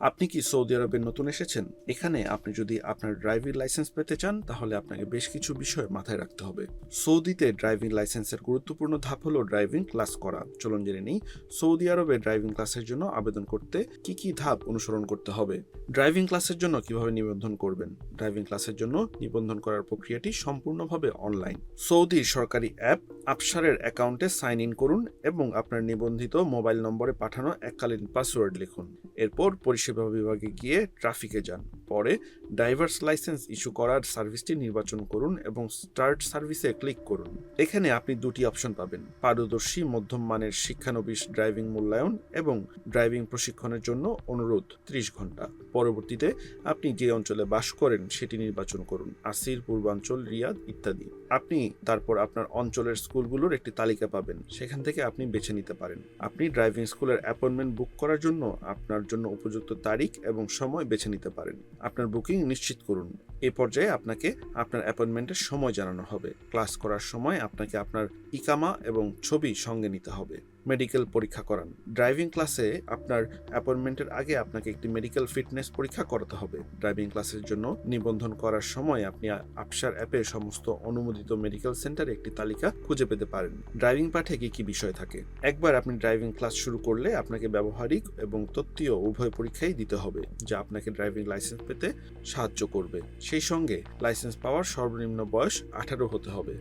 আপনি কি সৌদি আরবে নতুন এসেছেন? এখানে আপনি যদি আপনার ড্রাইভিং লাইসেন্স পেতে চান, তাহলে আপনাকে বেশ কিছু বিষয় মাথায় রাখতে হবে। সৌদিতে ড্রাইভিং লাইসেন্সের গুরুত্বপূর্ণ ধাপ হলো ড্রাইভিং ক্লাস করা। চলুন জেনে নিই, সৌদি আরবে ড্রাইভিং ক্লাসের জন্য আবেদন করতে কি কি ধাপ অনুসরণ করতে হবে? ড্রাইভিং ক্লাসের জন্য কীভাবে নিবন্ধন করবেন? ড্রাইভিং ক্লাসের জন্য নিবন্ধন করার প্রক্রিয়াটি সম্পূর্ণভাবে অনলাইন। সৌদির সরকারি অ্যাপ আপসারের অ্যাকাউন্টে সাইন ইন করুন এবং আপনার নিবন্ধিত মোবাইল নম্বরে পাঠানো এককালীন পাসওয়ার্ড লিখুন। এরপর পরিষেবা বিভাগে গিয়ে ট্রাফিকে যান। পরে ড্রাইভার্স লাইসেন্স ইস্যু করার সার্ভিসটি নির্বাচন করুন এবং স্টার্ট সার্ভিসে ক্লিক করুন। এখানে আপনি দুটি অপশন পাবেন, পারদর্শী, মধ্যম মানের শিক্ষানবিশ ড্রাইভিং মূল্যায়ন এবং ড্রাইভিং প্রশিক্ষণের জন্য অনুরোধ ত্রিশ ঘণ্টা। পরবর্তীতে আপনি যে অঞ্চলে বাস করেন সেটি নির্বাচন করুন, আসির, পূর্বাঞ্চল, রিয়াদ ইত্যাদি। আপনি তারপর আপনার অঞ্চলের স্কুলগুলোর একটি তালিকা পাবেন, সেখান থেকে আপনি বেছে নিতে পারেন। আপনি ড্রাইভিং স্কুলের অ্যাপয়েন্টমেন্ট বুক করার জন্য আপনার জন্য উপযুক্ত তারিখ এবং সময় বেছে নিতে পারেন। আপনার বুকিং নিশ্চিত করুন। এ পর্যায়ে আপনাকে আপনার অ্যাপয়েন্টমেন্টের সময় জানানো হবে। ক্লাস করার সময় আপনাকে আপনার ইকামা এবং ছবি সঙ্গে নিতে হবে। মেডিকেল পরীক্ষা করান। ড্রাইভিং ক্লাসে আপনার অ্যাপয়েন্টমেন্টের আগে আপনাকে একটি মেডিকেল ফিটনেস পরীক্ষা করাতে হবে। ড্রাইভিং ক্লাসের জন্য নিবন্ধন করার সময় আপনি আপসার অ্যাপে সমস্ত অনুমোদিত মেডিকেল সেন্টারে একটি তালিকা খুঁজে পেতে পারেন। ড্রাইভিং পাঠে কি কি বিষয় থাকে? একবার আপনি ড্রাইভিং ক্লাস শুরু করলে আপনাকে ব্যবহারিক এবং তত্ত্বীয় উভয় পরীক্ষাই দিতে হবে, যা আপনাকে ড্রাইভিং লাইসেন্স পেতে সাহায্য করবে। সেই সঙ্গে লাইসেন্স পাওয়ার সর্বনিম্ন বয়স আঠারো হতে হবে।